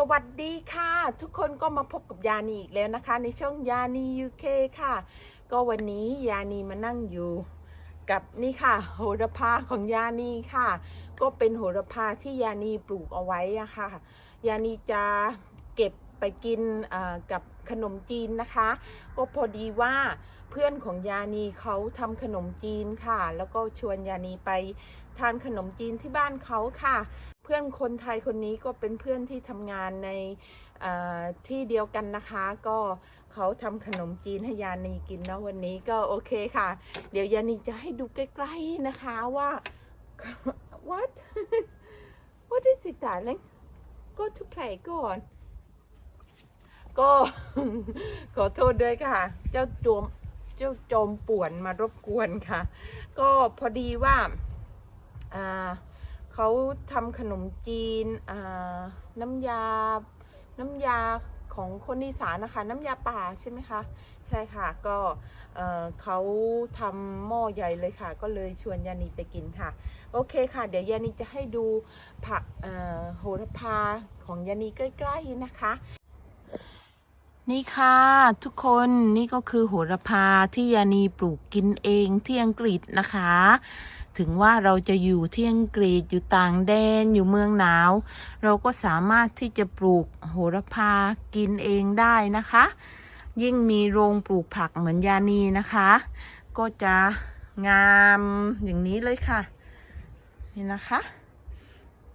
สวัสดีค่ะ ทุกคนก็มาพบกับยานีอีกแล้วนะคะ ในช่องยานียูเคค่ะ ก็วันนี้ยานีมานั่งอยู่ กับนี่ค่ะ โหระพาของยานีค่ะ ก็เป็นโหระพาที่ยานีปลูกเอาไว้อะค่ะ ยานีจะเก็บ ไปกินกับขนมจีนนะคะ ก็พอดีว่าเพื่อนของยานีเขาทำขนมจีนค่ะ แล้วก็ชวนยานีไปทานขนมจีนที่บ้านเขาค่ะ เพื่อนคนไทยคนนี้ก็เป็นเพื่อนที่ทำงานในที่เดียวกันนะคะ ก็เขาทำขนมจีนให้ยานีกินนะวันนี้ก็โอเคค่ะ เดี๋ยวยานีจะให้ดูใกล้ๆนะคะว่า what what is it darling go to play ก่อน ก็ ขอโทษด้วยค่ะ เจ้าโจมเจ้าจมป่วนมารบกวนค่ะ ก็พอดีว่าเขาทำขนมจีนน้ำยา น้ำยาของคนอีสานนะคะ น้ำยาป่าใช่ไหมคะ ใช่ค่ะ ก็เอ่อเขาทำหม้อใหญ่เลยค่ะ ก็เลยชวนยานีไปกินค่ะ โอเคค่ะ เดี๋ยวยานีจะให้ดูผักโหระพาของยานีใกล้ ๆ นะคะ นี่ค่ะ ทุกคนนี่ก็คือโหระพาที่ยานีปลูกกินเองที่อังกฤษนะคะ ถึงว่าเราจะอยู่ที่อังกฤษอยู่ต่างแดนอยู่เมืองหนาว เราก็สามารถที่จะปลูกโหระพากินเองได้นะคะ ยิ่งมีโรงปลูกผักเหมือนยานีนะคะ ก็จะงามอย่างนี้เลยค่ะ นี่นะคะ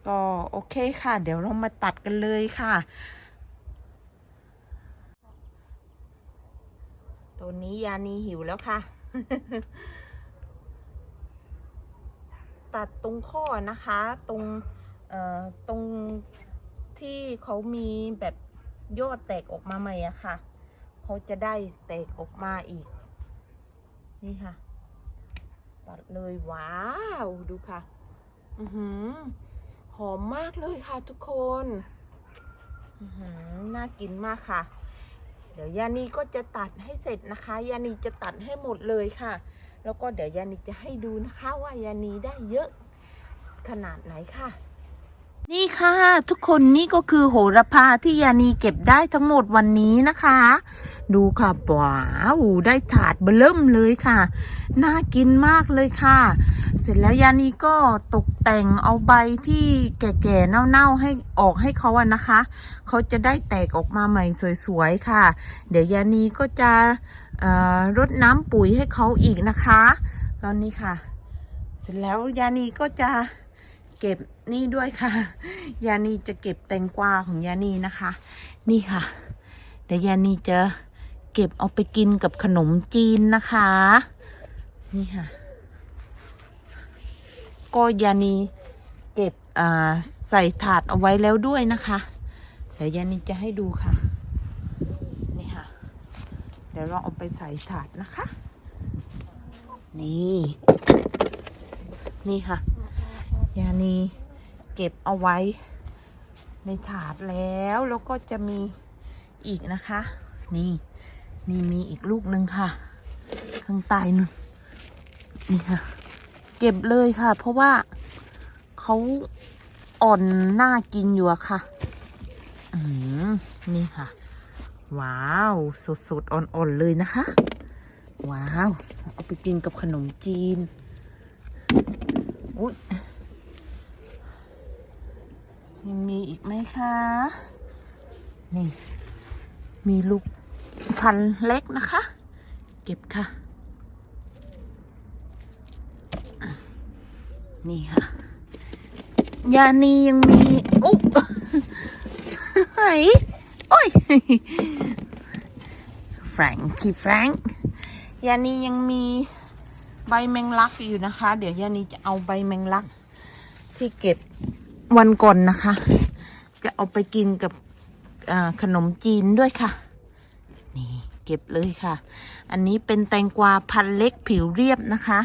ก็โอเคค่ะ เดี๋ยวเรามาตัดกันเลยค่ะ ตัวนี้ยานีหิวแล้วค่ะ ตัดตรงข้อนะคะ ตรงเอ่อตรงที่เขามีแบบยอดแตกออกมาใหม่อะค่ะ เขาจะได้แตกออกมาอีก นี่ค่ะ ตัดเลยว้าว ดูค่ะ อือหือ หอมมากเลยค่ะทุกคน อือหือ น่ากินมากค่ะ เดี๋ยวยานีก็จะตัดให้เสร็จนะคะ ยานีจะตัดให้หมดเลยค่ะ แล้วก็เดี๋ยวยานีจะให้ดูนะคะว่ายานีได้เยอะขนาดไหนค่ะ นี่ค่ะ ทุกคนนี่ก็คือโหระพาที่ยานีเก็บได้ทั้งหมดวันนี้นะคะ ดูค่ะว้าวได้ถาดเบลิ่มเลยค่ะ น่ากินมากเลยค่ะ เสร็จแล้วยานีก็ตกแต่งเอาใบที่แก่ๆเน่าๆให้ออกให้เขาอะนะคะ เขาจะได้แตกออกมาใหม่สวยๆค่ะ เดี๋ยวยานีก็จะเอ่อรดน้ำปุ๋ยให้เขาอีกนะคะ ตอนนี้ค่ะ เสร็จแล้วยานีก็จะ เก็บนี่ด้วยค่ะ ยานีจะเก็บแตงกวาของยานีนะคะ นี่ค่ะ เดี๋ยวยานีจะเก็บเอาไปกินกับขนมจีนนะคะ นี่ค่ะ ก็ยานีเก็บใส่ถาดเอาไว้แล้วด้วยนะคะ เดี๋ยวยานีจะให้ดูค่ะ นี่ค่ะ เดี๋ยวเราเอาไปใส่ถาดนะคะ นี่ นี่ค่ะ ยานีเก็บเอาไว้ในถาดแล้วแล้วก็จะมีอีกนะคะ นี่นี่มีอีกลูกหนึ่งค่ะข้างใต้นู่นนี่ค่ะ เก็บเลยค่ะ เพราะว่าเขาอ่อนน่ากินอยู่อะค่ะอืมนี่ค่ะ ว้าวสดๆอ่อนๆเลยนะคะ ว้าว เอาไปกินกับขนมจีนอุ๊ย ยังมีอีกไหมคะ นี่ มีลูกพันเล็กนะคะ เก็บค่ะ นี่ค่ะ ยานียังมีอุ๊บเฮ้ยโอ้ยแฟรงคีแฟรงค์ยานียังมีใบแมงลักอยู่นะคะ เดี๋ยวยานีจะเอาใบแมงลักที่เก็บ วันก่อนนะคะ จะเอาไปกินกับขนมจีนด้วยค่ะ นี่ เก็บเลยค่ะ อันนี้เป็นแตงกวาพันเล็กผิวเรียบนะคะ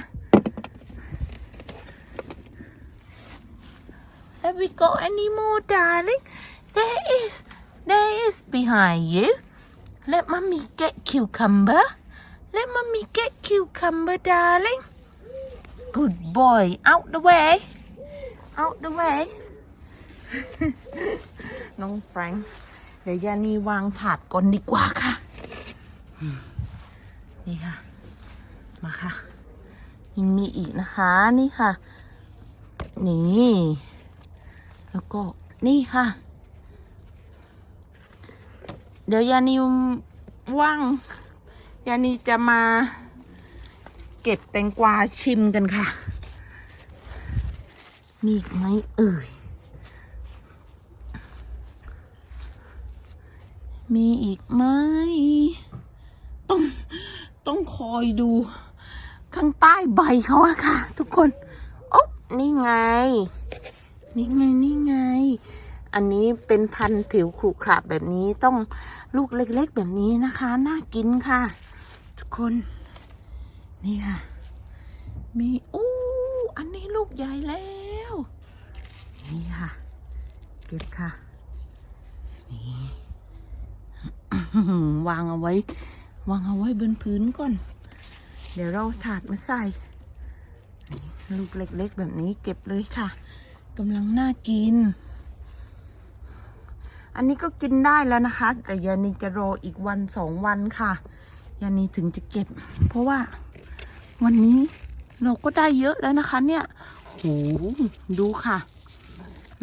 Have we got any more, darling? There is, there is behind you. Let mommy get cucumber. Let mommy get cucumber, darling. Good boy. Out the way. Out the way. น้องแฟรงค์เดี๋ยวยานีวางถาดก่อนดีกว่าค่ะ นี่ค่ะ มาค่ะยังมีอีกนะคะนี่ค่ะ นี่ แล้วก็นี่ค่ะ เดี๋ยวยานีว่างยานีจะมาเก็บแตงกวาชิมกันค่ะ มีอีกไหมเอ่ย มีอีกไหมต้องต้องคอยดู ข้างใต้ใบเขาอะค่ะ ทุกคนโอ๊บนี่ไง นี่ไงนี่ไง อันนี้เป็นพันธุ์ผิวขรุขระแบบนี้ต้องลูกเล็กๆแบบนี้นะคะ น่ากินค่ะ ทุกคน นี่ค่ะ มีอู้อันนี้ลูกใหญ่แล้ว นี่ค่ะ เก็บค่ะ นี่ วางเอาไว้ วางเอาไว้บนพื้นก่อน เดี๋ยวเราถาดมาใส่ ลูกเล็กๆแบบนี้เก็บเลยค่ะกำลังน่ากิน อันนี้ก็กินได้แล้วนะคะ แต่ยานีจะรออีกวันสองวันค่ะยานีถึงจะเก็บ เพราะว่าวันนี้เราก็ได้เยอะแล้วนะคะ เนี่ยโหดูค่ะ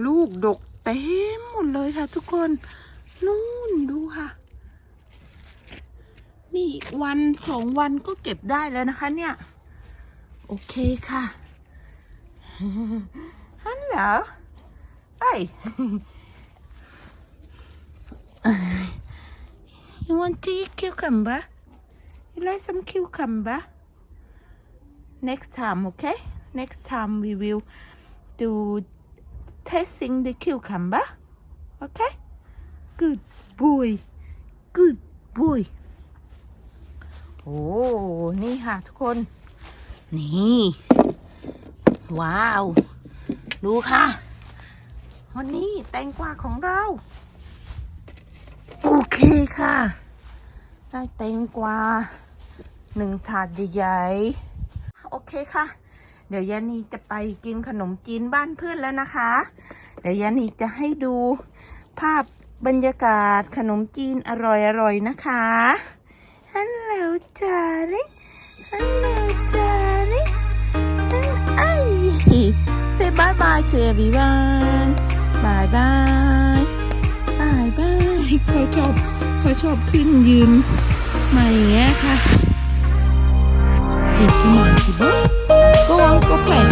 ลูกดกเต็มหมดเลยค่ะทุกคน นู่นดูค่ะ นี่วันสองวันก็เก็บได้แล้วนะคะเนี่ย โอเคค่ะฮัลโหลเอ้ย You want to eat cucumber? You like some cucumber? Next time, okay? Next time we will do tasting the cucumber. Okay? Good boy. Good boy. โอ้นี่ค่ะทุกคน นี่ ว้าว ดูค่ะ วันนี้แตงกวาของเรา โอเคค่ะ ได้แตงกวาหนึ่งถาดใหญ่ๆ โอเคค่ะ เดี๋ยวยานีจะไปกินขนมจีนบ้านเพื่อนแล้วนะคะ เดี๋ยวยานีจะให้ดูภาพบรรยากาศขนมจีนอร่อยๆนะคะ ฮัลโหลจาริฮัลโหลจาริไอ้ say bye bye to everyone bye bye บายบายเขาชอบเขาชอบขึ้นยืนมาอย่างเงี้ยค่ะทีมสมองสิบ go on go play